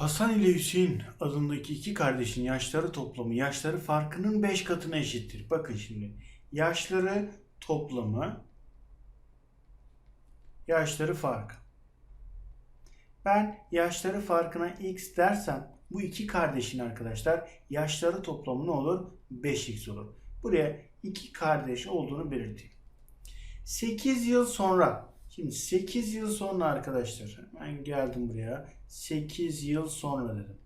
Hasan ile Hüseyin adındaki iki kardeşin yaşları toplamı yaşları farkının 5 katına eşittir. Bakın şimdi yaşları toplamı yaşları farkı. Ben yaşları farkına x dersem bu iki kardeşin arkadaşlar yaşları toplamı ne olur? 5x olur. Buraya iki kardeş olduğunu belirteyim. 8 yıl sonra şimdi 8 yıl sonra arkadaşlar ben geldim buraya 8 yıl sonra dedim.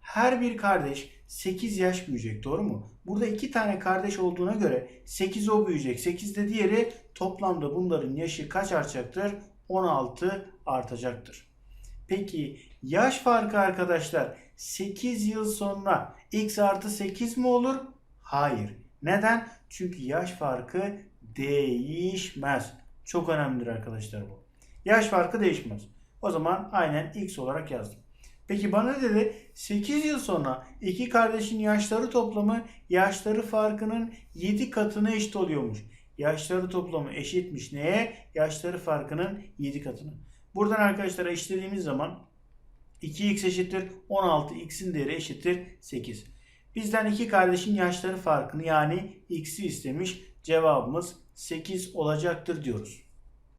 Her bir kardeş 8 yaş büyüyecek doğru mu? Burada iki tane kardeş olduğuna göre 8 o büyüyecek. 8 de diğeri toplamda bunların yaşı kaç artacaktır? 16 artacaktır. Peki yaş farkı arkadaşlar 8 yıl sonra x artı 8 mi olur? Hayır. Neden? Çünkü yaş farkı değişmez. Çok önemlidir arkadaşlar bu. Yaş farkı değişmez. O zaman aynen x olarak yazdım. Peki bana dedi 8 yıl sonra iki kardeşin yaşları toplamı yaşları farkının 7 katına eşit oluyormuş. Yaşları toplamı eşitmiş neye? Yaşları farkının 7 katına. Buradan arkadaşlar eşitlediğimiz zaman 2x eşittir 16 x'in değeri eşittir 8. Bizden iki kardeşin yaşları farkını yani x'i istemiş. Cevabımız 8 olacaktır diyoruz.